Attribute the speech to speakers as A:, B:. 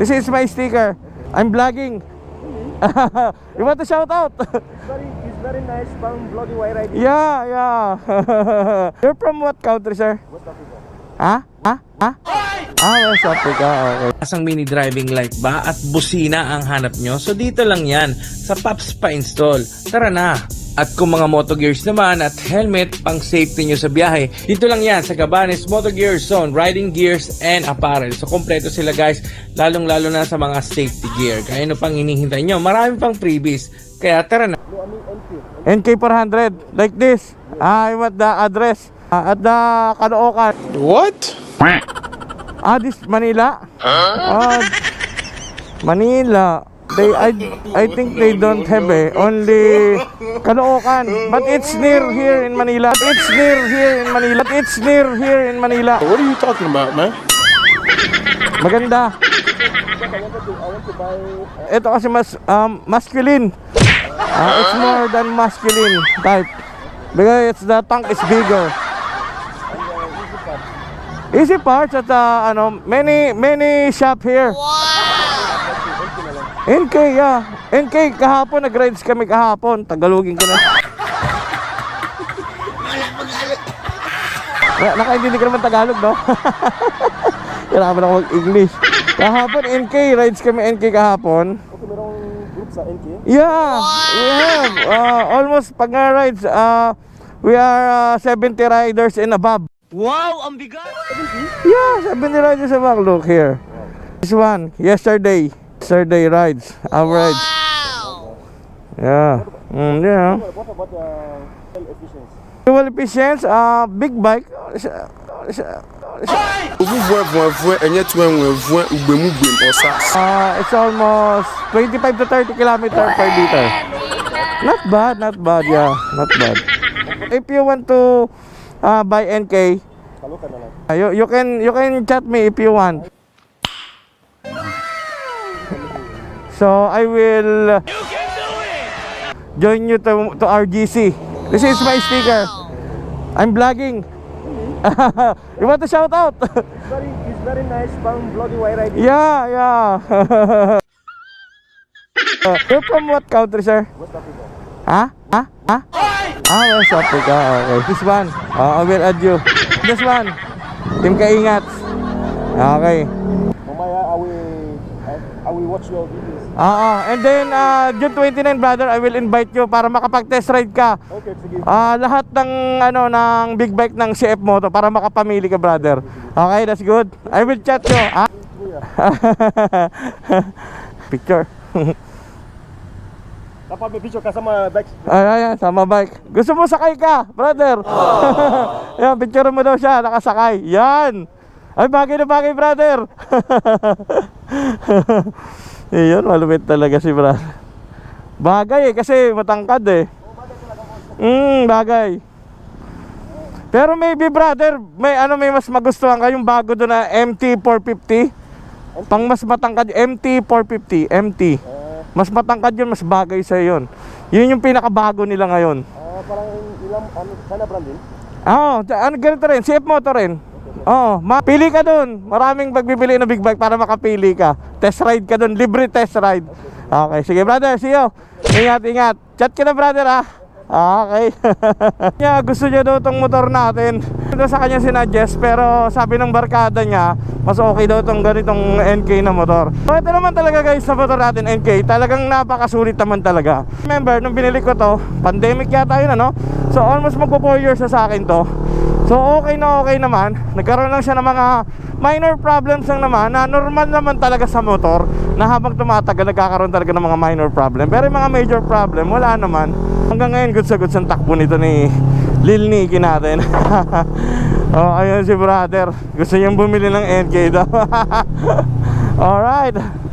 A: This is my sticker. I'm vlogging. you want to shout out?
B: very, it's very nice pang vlogging while riding.
A: yeah, yeah. You're from what country, sir?
B: West Africa.
A: Ha? Ha? Ha? Ah, West Africa. Okay.
C: Asang mini driving light ba at busina ang hanap nyo? So dito lang yan, sa Paps pa-install. Tara na! At kung mga moto gears naman at helmet pang safety nyo sa biyahe, dito lang yan sa Cabanes Moto Gear Zone, riding gears and apparel. So kompleto sila guys, lalong lalo na sa mga safety gear. Kaya ano pang hinihintay nyo? Marami pang freebies. Kaya tara na!
B: No, I mean NQ.
A: NK400, like this. Ah, I want the address. Ah, at the Caloocan.
D: What?
A: Ah, this Manila? Ah, Manila. They, I, I think they don't have eh. Only Caloocan. But it's near here in Manila. It's near here in Manila. It's near here in Manila.
D: What are you talking about, man?
A: Maganda.
B: Uh,
A: Ito kasi mas um, masculine. Ah, it's more than masculine type. Because it's the tank is bigger. Easy parts at uh, ano, many many shop here. NK, yeah. NK, kahapon, nag-rides kami kahapon. Tagalogin ko na. Na, nakaintindi ka naman Tagalog, no? Kailangan ako mag-English. Kahapon, NK, rides kami NK kahapon.
B: okay, merong group sa NQ.
A: Yeah, we have uh, almost pag nga rides, uh, we are uh, 70 riders and above.
C: Wow! Ang bigat!
A: Yeah, 70 riders above. Look here. This one, yesterday. Yesterday rides, average. Yeah. Mm, yeah.
B: What about the fuel efficiency?
A: Fuel efficient, uh, big bike. Uh, it's almost 25 to 30 kilometer per liter. Not bad, not bad, yeah, not bad. If you want to uh, NK,
B: Kalukan na lang.
A: uh, you, you can you can chat me if you want. So I will join you to to RGC. This is my sticker. I'm vlogging. you want to shout out?
B: It's very, it's very nice pang vlogging while riding.
A: yeah, yeah. Uh, You're from what country, sir?
B: West Africa.
A: Ha? Ha? Ha? Ah, West Africa. Okay. This one. Uh, I will add you. This one. Team Kaingat. Okay.
B: Mamaya, I will, I, will watch your videos.
A: Ah, and then uh, June 29 brother, I will invite you para makapag-test ride ka.
B: Okay, sige.
A: Ah, lahat ng ano ng big bike ng CF Moto para makapamili ka brother. Okay, that's good. I will chat you. Ah? Picture.
B: Dapat may picture kasama bike.
A: Ay, ay, ay, sama bike. Gusto mo sakay ka, brother? Yan, picture mo daw siya, nakasakay. Yan. Ay, bagay na bagay, brother. Iyon, malupit talaga si brother. Bagay eh, kasi matangkad eh. Hmm, bagay. Pero maybe brother, may ano may mas magustuhan ka yung bago doon na MT450. Pang mas matangkad, MT450, MT. Mas matangkad yun, mas bagay sa yun. Yun yung pinakabago nila ngayon.
B: Ah, parang ilang, ano, sana brand din?
A: Oo, oh, ano ganito rin, CF Moto rin. Oo, ma pili ka doon. Maraming pagbibili ng big bike para makapili ka. Test ride ka doon, libre test ride. Okay, sige brother, see you. Ingat, ingat. Chat ka na brother ah. Okay. yeah, gusto niya daw tong motor natin. Ito sa kanya sinuggest pero sabi ng barkada niya, mas okay daw tong ganitong NK na motor. So ito naman talaga guys sa motor natin NK, talagang napakasulit naman talaga. Remember, nung binili ko to, pandemic yata yun ano? So almost magpo 4 years na sa akin to. So okay na okay naman. Nagkaroon lang siya ng mga minor problems lang naman na normal naman talaga sa motor na habang tumatagal nagkakaroon talaga ng mga minor problem. Pero yung mga major problem, wala naman. Hanggang ngayon, good sa good ang takbo nito ni Lil Nicky natin. oh, ayun si brother. Gusto niyang bumili ng NK daw. Alright.